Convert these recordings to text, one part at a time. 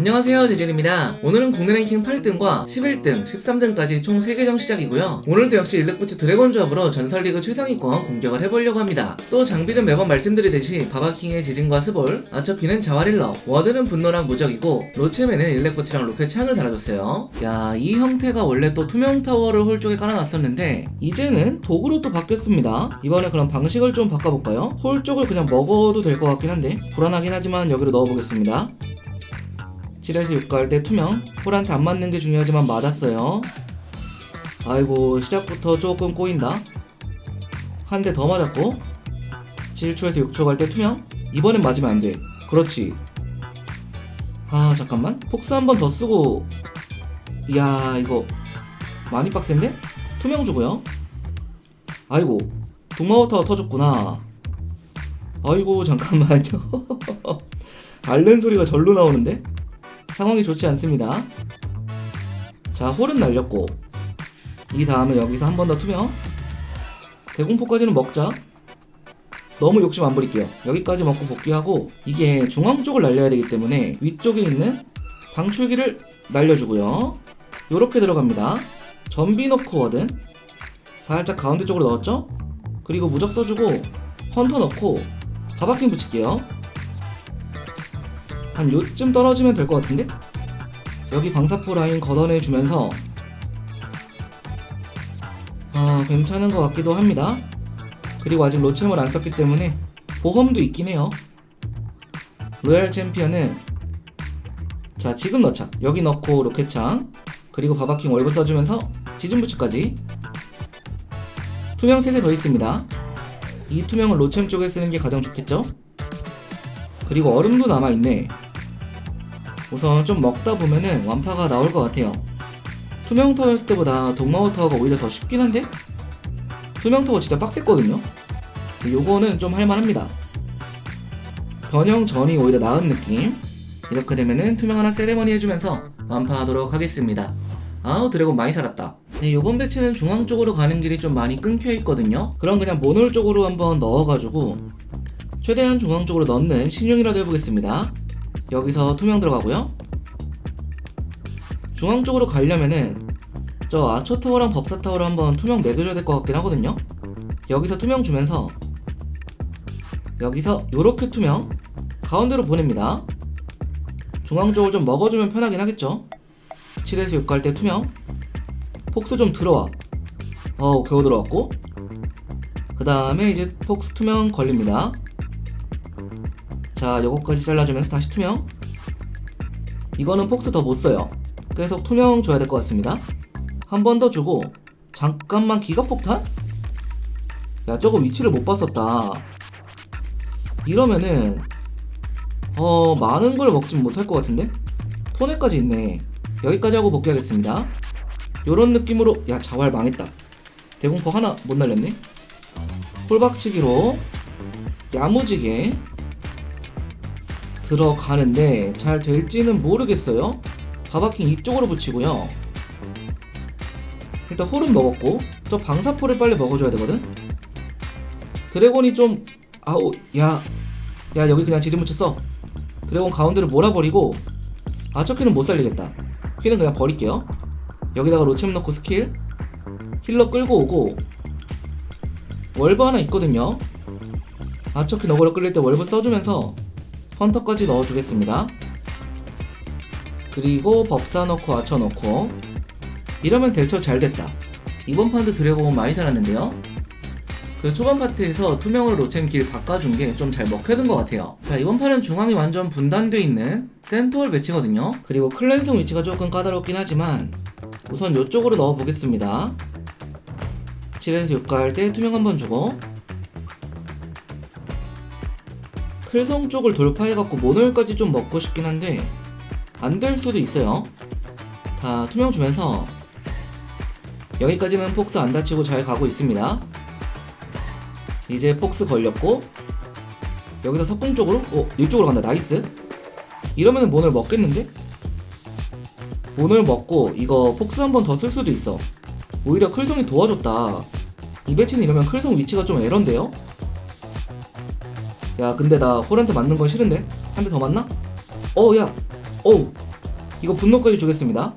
안녕하세요 제젤입니다. 오늘은 국내 랭킹 8등과 11등, 13등까지 총 3계정 시작이고요. 오늘도 역시 일렉부츠 드래곤 조합으로 전설리그 최상위권 공격을 해보려고 합니다. 또 장비는 매번 말씀드리듯이 바바킹의 지진과 스볼, 아처피는 자와릴러, 워드는 분노랑 무적이고 로체맨은 일렉부츠랑 로켓 창을 달아줬어요. 야 이 형태가 원래 또 투명 타워를 홀 쪽에 깔아놨었는데 이제는 도구로 또 바뀌었습니다. 이번에 그럼 방식을 좀 바꿔볼까요? 홀 쪽을 그냥 먹어도 될 것 같긴 한데 불안하긴 하지만 여기로 넣어보겠습니다 7에서 6갈 때 투명. 홀한테 안 맞는 게 중요하지만 맞았어요. 아이고 시작부터 조금 꼬인다. 한 대 더 맞았고 7초에서 6초 갈 때 투명. 이번엔 맞으면 안돼. 그렇지. 아 잠깐만. 폭스 한 번 더 쓰고. 이야 이거 많이 빡센데? 투명 주고요. 아이고 동마워터가 터졌구나. 아이고 잠깐만요. 앓는 소리가 절로 나오는데? 상황이 좋지 않습니다. 자, 홀은 날렸고 이 다음에 여기서 한 번 더 투명. 대공포까지는 먹자. 너무 욕심 안 부릴게요. 여기까지 먹고 복귀하고 이게 중앙 쪽을 날려야 되기 때문에 위쪽에 있는 방출기를 날려주고요. 요렇게 들어갑니다. 전비 넣고 워든 살짝 가운데 쪽으로 넣었죠? 그리고 무적 써주고 헌터 넣고 바바킹 붙일게요 한 요쯤 떨어지면 될 것 같은데? 여기 방사포 라인 걷어내주면서 어, 괜찮은 것 같기도 합니다. 그리고 아직 로챔을 안 썼기 때문에 보험도 있긴 해요. 로얄 챔피언은 자 지금 넣자. 여기 넣고 로켓창 그리고 바바킹 월브 써주면서 지진부츠까지 투명 3개 더 있습니다. 이 투명은 로챔 쪽에 쓰는 게 가장 좋겠죠? 그리고 얼음도 남아있네. 우선 좀 먹다 보면은 완파가 나올 것 같아요. 투명 타워였을 때보다 동마워 타워가 오히려 더 쉽긴 한데? 투명 타워 진짜 빡셌거든요? 요거는 좀 할만합니다. 변형 전이 오히려 나은 느낌. 이렇게 되면은 투명 하나 세레머니 해주면서 완파하도록 하겠습니다. 아우 드래곤 많이 살았다. 네, 요번 배치는 중앙 쪽으로 가는 길이 좀 많이 끊겨 있거든요. 그럼 그냥 모놀 쪽으로 한번 넣어가지고 최대한 중앙 쪽으로 넣는 신용이라도 해보겠습니다. 여기서 투명 들어가고요. 중앙 쪽으로 가려면은 저 아처 타워랑 법사 타워를 한번 투명 매겨줘야 될 것 같긴 하거든요. 여기서 투명 주면서 여기서 요렇게 투명 가운데로 보냅니다. 중앙 쪽을 좀 먹어주면 편하긴 하겠죠. 7에서 6갈 때 투명 폭스 좀 들어와. 어우 겨우 들어왔고 그 다음에 이제 폭스 투명 걸립니다. 자, 요거까지 잘라주면서 다시 투명. 이거는 폭스 더 못 써요. 계속 투명 줘야 될 것 같습니다. 한 번 더 주고, 잠깐만 기갑폭탄? 야, 저거 위치를 못 봤었다. 이러면은, 어, 많은 걸 먹진 못할 것 같은데? 토네까지 있네. 여기까지 하고 복귀하겠습니다. 요런 느낌으로, 야, 자활 망했다. 대공포 하나 못 날렸네? 홀박치기로, 야무지게, 들어가는데 잘 될지는 모르겠어요. 바바킹 이쪽으로 붙이고요. 일단 홀은 먹었고 저 방사포를 빨리 먹어줘야 되거든. 드래곤이 좀 아우 야야 여기 그냥 지진 묻혔어. 드래곤 가운데를 몰아버리고 아처키는 못 살리겠다. 키는 그냥 버릴게요. 여기다가 로챔 넣고 스킬 힐러 끌고 오고 월브 하나 있거든요. 아처키 너구를 끌릴 때 월브 써주면서 헌터까지 넣어주겠습니다. 그리고 법사 넣고 아처 넣고 이러면 대처 잘 됐다. 이번 판도 드래곤 많이 살았는데요. 그 초반 파트에서 투명을 로챔 길 바꿔준 게 좀 잘 먹혀든 것 같아요. 자 이번 판은 중앙이 완전 분단돼 있는 센터홀 배치거든요. 그리고 클랜성 위치가 조금 까다롭긴 하지만 우선 이쪽으로 넣어보겠습니다. 7에서 6 갈때 투명 한번 주고 클성 쪽을 돌파해갖고 모노일까지 좀 먹고 싶긴 한데 안 될 수도 있어요. 다 투명 주면서 여기까지는 폭스 안 다치고 잘 가고 있습니다. 이제 폭스 걸렸고 여기서 석궁 쪽으로 어 이쪽으로 간다 나이스 이러면은 모노일 먹겠는데? 모노일 먹고 이거 폭스 한 번 더 쓸 수도 있어 오히려 클성이 도와줬다 이 배치는 이러면 클성 위치가 좀 에런데요? 야 근데 나 홀한테 맞는 건 싫은데 한 대 더 맞나? 어 야 어우 이거 분노까지 주겠습니다.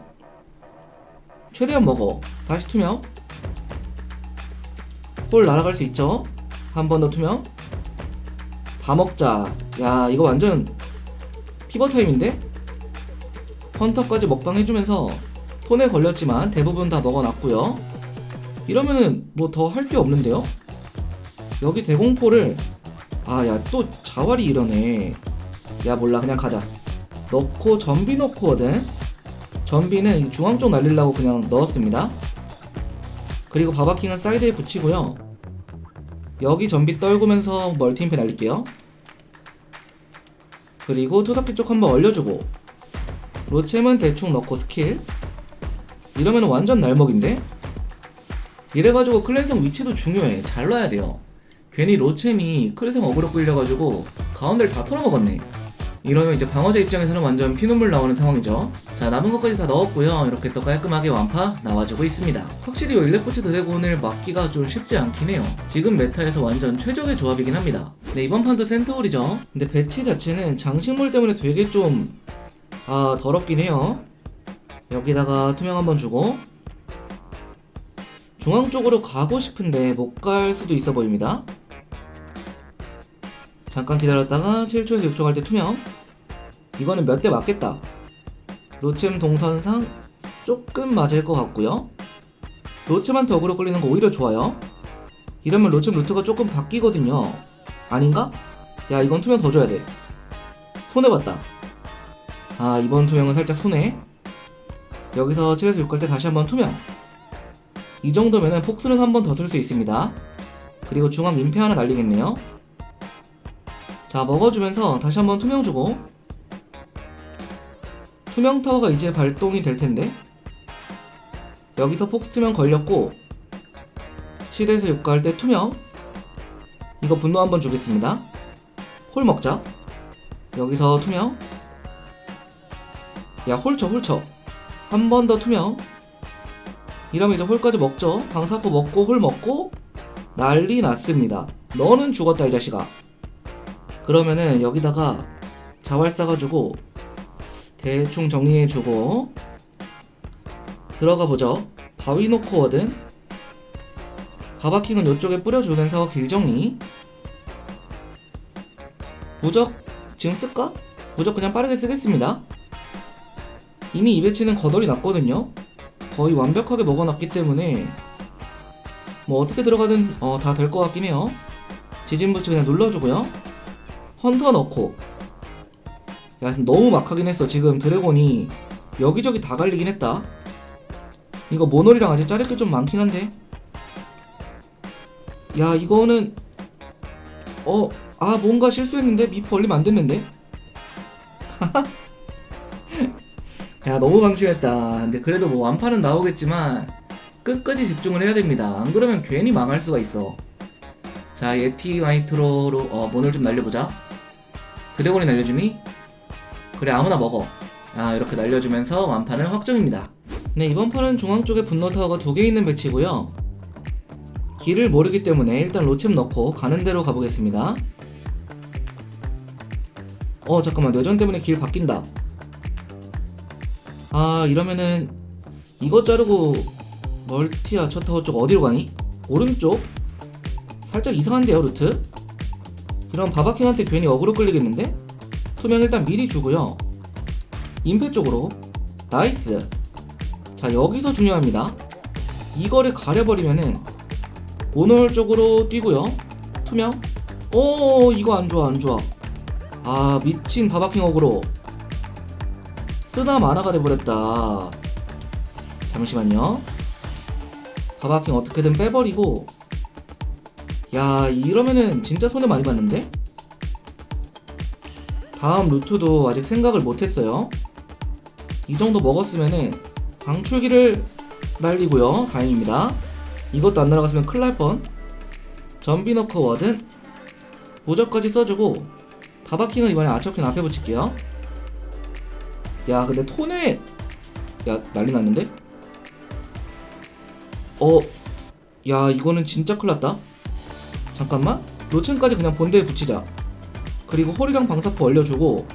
최대한 먹어. 다시 투명. 볼 날아갈 수 있죠? 한 번 더 투명. 다 먹자. 야, 이거 완전 피버 타임인데? 헌터까지 먹방 해주면서 손에 걸렸지만 대부분 다 먹어놨고요. 이러면은 뭐 더 할 게 없는데요? 여기 대공포를 아 야 또 자활이 이러네. 야 몰라 그냥 가자. 넣고 전비 넣고거든. 전비는 이 중앙 쪽 날리려고 그냥 넣었습니다. 그리고 바바킹은 사이드에 붙이고요. 여기 전비 떨구면서 멀티임페 날릴게요. 그리고 투석기 쪽 한번 얼려주고 로챔은 대충 넣고 스킬 이러면 완전 날먹인데? 이래가지고 클랜성 위치도 중요해 잘 놔야 돼요 괜히 로챔이 클랜성 어그로 끌려가지고 가운데를 다 털어먹었네. 이러면 이제 방어자 입장에서는 완전 피눈물 나오는 상황이죠. 자 남은 것까지 다 넣었고요. 이렇게 또 깔끔하게 완파 나와주고 있습니다. 확실히 이 일렉포츠 드래곤을 막기가 좀 쉽지 않긴 해요. 지금 메타에서 완전 최적의 조합이긴 합니다. 네 이번 판도 센터홀이죠. 근데 배치 자체는 장식물 때문에 되게 좀 아 더럽긴 해요. 여기다가 투명 한번 주고 중앙 쪽으로 가고 싶은데 못 갈 수도 있어 보입니다 잠깐 기다렸다가 7초에서 6초 갈 때 투명. 이거는 몇 대 맞겠다. 로챔 동선상 조금 맞을 것 같고요. 로챔한테 어그로 끌리는 거 오히려 좋아요. 이러면 로챔 루트가 조금 바뀌거든요. 아닌가? 야 이건 투명 더 줘야 돼. 손해봤다. 아 이번 투명은 살짝 손해. 여기서 7에서 6갈 때 다시 한번 투명. 이 정도면은 폭수는 한 번 더 쓸 수 있습니다. 그리고 중앙 민폐 하나 날리겠네요 자 먹어주면서 다시 한번 투명 주고 투명 타워가 이제 발동이 될 텐데. 여기서 폭스 투명 걸렸고 7에서 6 갈 때 투명. 이거 분노 한번 주겠습니다. 홀 먹자. 여기서 투명. 야 홀쳐 홀쳐. 한 번 더 투명. 이러면 이제 홀까지 먹죠. 방사포 먹고 홀 먹고 난리 났습니다. 너는 죽었다 이 자식아 그러면은 여기다가 자활 싸가지고 대충 정리해주고 들어가 보죠 바위 놓고 워든 바바킹은 이쪽에 뿌려주면서 길 정리 무적 지금 쓸까? 무적 그냥 빠르게 쓰겠습니다 이미 이 배치는 거덜이 났거든요. 거의 완벽하게 먹어놨기 때문에 뭐 어떻게 들어가든 어, 다될 것 같긴 해요. 지진 부츠 그냥 눌러주고요. 헌터 넣고. 야 너무 막하긴 했어. 지금 드래곤이 여기저기 다 갈리긴 했다. 이거 모놀이랑 아직 자를 게 좀 많긴 한데. 야 이거는 어 아 뭔가 실수했는데? 미프 얼리면 안 됐는데? 야 너무 방심했다. 근데 그래도 뭐 완파는 나오겠지만 끝까지 집중을 해야 됩니다. 안 그러면 괜히 망할 수가 있어. 자 예티 마이트로로 어 모널 좀 날려보자 드래곤이 날려주니? 그래 아무나 먹어 아 이렇게 날려주면서 완파는 확정입니다 네 이번 판은 중앙 쪽에 분노 타워가 두 개 있는 배치고요 길을 모르기 때문에 일단 로챔 넣고 가는 대로 가보겠습니다 어 잠깐만 뇌전 때문에 길 바뀐다 아 이러면은 이거 자르고 멀티아 첫타워 쪽 어디로 가니? 오른쪽? 살짝 이상한데요 루트? 그럼 바바킹한테 괜히 어그로 끌리겠는데? 투명 일단 미리 주고요. 임페 쪽으로. 나이스. 자 여기서 중요합니다. 이거를 가려버리면은 오널 쪽으로 뛰고요. 투명. 오 이거 안좋아 안좋아. 아 미친 바바킹 어그로. 쓰다 만화가 돼버렸다. 잠시만요. 바바킹 어떻게든 빼버리고 야 이러면은 진짜 손해 많이 봤는데? 다음 루트도 아직 생각을 못했어요. 이 정도 먹었으면은 방출기를 날리고요. 다행입니다. 이것도 안 날아갔으면 큰일 날 뻔. 전비 너커 워든 무적까지 써주고 바바킹은 이번에 아처킨 앞에 붙일게요. 야 근데 톤에 야 난리 났는데? 어, 야 이거는 진짜 큰일 났다 잠깐만 로첸까지 그냥 본대에 붙이자 그리고 홀이랑 방사포 얼려주고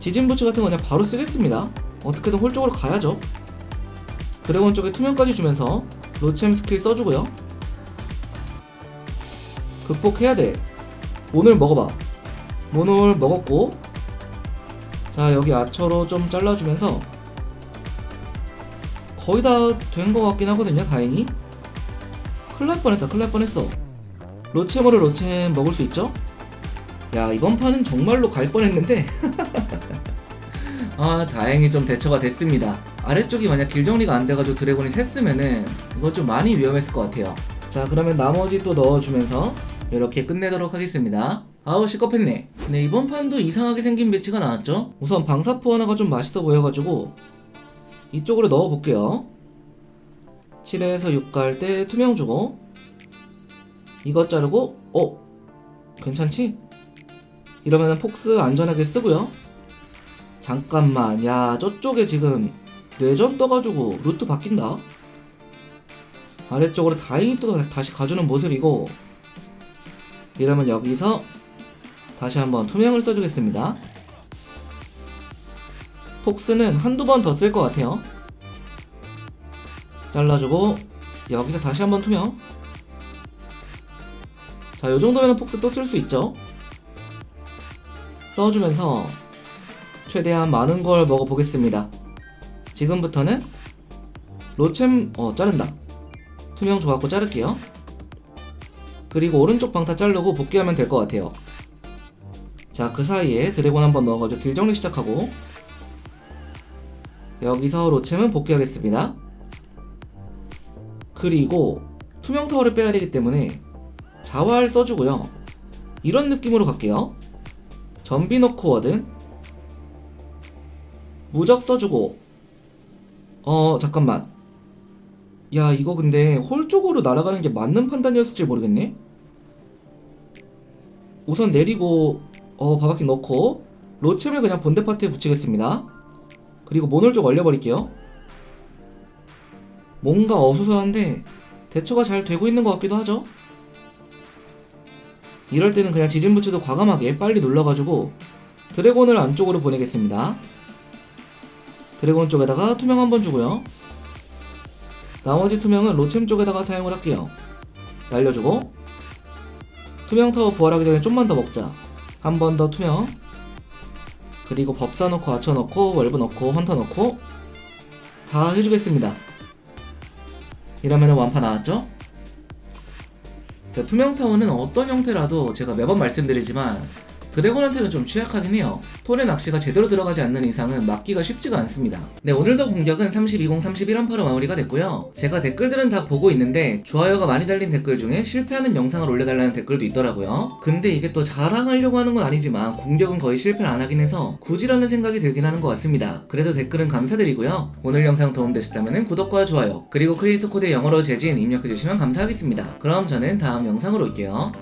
지진 부츠 같은 거 그냥 바로 쓰겠습니다. 어떻게든 홀 쪽으로 가야죠. 드래곤 쪽에 투명까지 주면서 로챔 스킬 써주고요. 극복해야 돼. 모놀 먹어봐. 모놀 먹었고 자 여기 아처로 좀 잘라주면서 거의 다 된 것 같긴 하거든요 다행히 큰일 날 뻔했다 큰일 날 뻔했어. 로체모를 로체 먹을 수 있죠? 야 이번 판은 정말로 갈 뻔했는데. 아 다행히 좀 대처가 됐습니다. 아래쪽이 만약 길 정리가 안 돼가지고 드래곤이 샜으면은 이거 좀 많이 위험했을 것 같아요. 자 그러면 나머지 또 넣어주면서 이렇게 끝내도록 하겠습니다. 아우 시겁했네. 네 이번 판도 이상하게 생긴 배치가 나왔죠? 우선 방사포 하나가 좀 맛있어 보여가지고 이쪽으로 넣어볼게요 7에서 6 갈 때 투명 주고 이것 자르고 어? 괜찮지? 이러면은 폭스 안전하게 쓰고요 잠깐만 야 저쪽에 지금 뇌전 떠가지고 루트 바뀐다 아래쪽으로 다행히 또 다시 가주는 모습이고 이러면 여기서 다시 한번 투명을 써주겠습니다 폭스는 한두 번 더 쓸 것 같아요 잘라주고 여기서 다시 한번 투명. 자 요정도면 폭스 또 쓸 수 있죠? 써주면서 최대한 많은 걸 먹어보겠습니다. 지금부터는 로챔 어 자른다. 투명 좋았고 자를게요. 그리고 오른쪽 방타 자르고 복귀하면 될 것 같아요. 자 그 사이에 드래곤 한번 넣어가지고 길 정리 시작하고 여기서 로챔은 복귀하겠습니다 그리고 투명 타워를 빼야 되기 때문에 자활 써주고요. 이런 느낌으로 갈게요. 전비 넣고 워든 무적 써주고. 어 잠깐만. 야 이거 근데 홀 쪽으로 날아가는 게 맞는 판단이었을지 모르겠네. 우선 내리고 어 바바킹 넣고 로챔을 그냥 본대 파트에 붙이겠습니다. 그리고 모놀 쪽 얼려버릴게요 뭔가 어수선한데 대처가 잘 되고 있는 것 같기도 하죠. 이럴 때는 그냥 지진 부츠도 과감하게 빨리 눌러가지고 드래곤을 안쪽으로 보내겠습니다. 드래곤 쪽에다가 투명 한번 주고요. 나머지 투명은 로챔 쪽에다가 사용을 할게요. 날려주고 투명 타워 부활하기 전에 좀만 더 먹자. 한 번 더 투명. 그리고 법사 넣고 아처 넣고 월브 넣고 헌터 넣고 다 해주겠습니다 이러면 완파 나왔죠? 자, 투명 타워는 어떤 형태라도 제가 매번 말씀드리지만 드래곤한테는 좀 취약하긴 해요. 톨의 낚시가 제대로 들어가지 않는 이상은 막기가 쉽지가 않습니다. 네, 오늘도 공격은 30-20, 31한파로 마무리가 됐고요. 제가 댓글들은 다 보고 있는데 좋아요가 많이 달린 댓글 중에 실패하는 영상을 올려달라는 댓글도 있더라고요. 근데 이게 또 자랑하려고 하는 건 아니지만 공격은 거의 실패를 안 하긴 해서 굳이라는 생각이 들긴 하는 것 같습니다. 그래도 댓글은 감사드리고요. 오늘 영상 도움되셨다면 구독과 좋아요 그리고 크리에이터 코드 영어로 재진 입력해주시면 감사하겠습니다. 그럼 저는 다음 영상으로 올게요.